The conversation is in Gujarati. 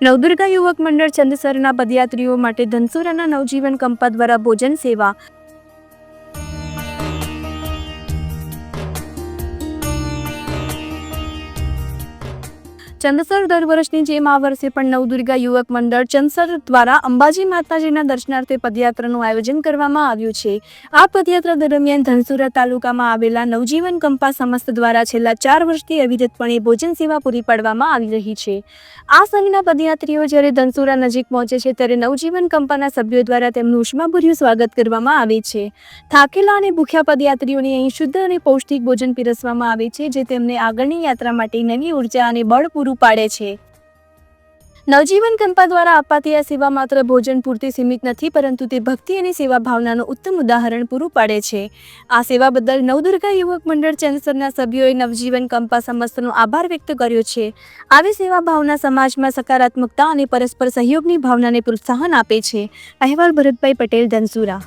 નવદુર્ગા યુવક મંડળ ચંદસરના પદયાત્રીઓ માટે ધનસુરાના નવજીવન કંપા દ્વારા ભોજન સેવા ચંદસર દર વર્ષની જેમ આ વર્ષે પણ નવદુર્ગા યુવક મંડળ ચંદસર દ્વારા અંબાજી માતાજીના દર્શનાર્થે પદયાત્રાનું આયોજન કરવામાં આવ્યું છે. આ પદયાત્રા દરમિયાન ધનસુરા તાલુકામાં આવેલા નવજીવન કંપા સમસ્ત દ્વારા છેલ્લા ચાર વર્ષથી અવિરતપણે ભોજન સેવા પૂરી પાડવામાં આવી રહી છે. આ સંઘના પદયાત્રીઓ જ્યારે ધનસુરા નજીક પહોંચે છે ત્યારે નવજીવન કંપાના સભ્યો દ્વારા તેમનું ઉષ્માભર્યું સ્વાગત કરવામાં આવે છે. થાકેલા અને ભૂખ્યા પદયાત્રીઓને અહીં શુદ્ધ અને પૌષ્ટિક ભોજન પીરસવામાં આવે છે, જે તેમને આગળની યાત્રા માટે નવી ઊર્જા અને બળ પૂરું પાડે છે. નવજીવન કંપા દ્વારા અપાતી આ સેવા માત્ર ભોજન પૂરતી સીમિત નથી, પરંતુ તે ભક્તિ અને સેવા ભાવનાનું ઉત્તમ ઉદાહરણ પૂરું પાડે છે. આ સેવા બદલ નવદુર્ગા યુવક મંડળ ચેન્સરના સભ્યોએ નવજીવન કંપા સમસ્તનો આભાર વ્યક્ત કર્યો છે. આવી સેવા ભાવના સમાજમાં સકારાત્મકતા અને પરસ્પર સહયોગની ભાવનાને પ્રોત્સાહન આપે છે. અહેવાલ ભરતભાઈ પટેલ, ધનસુરા.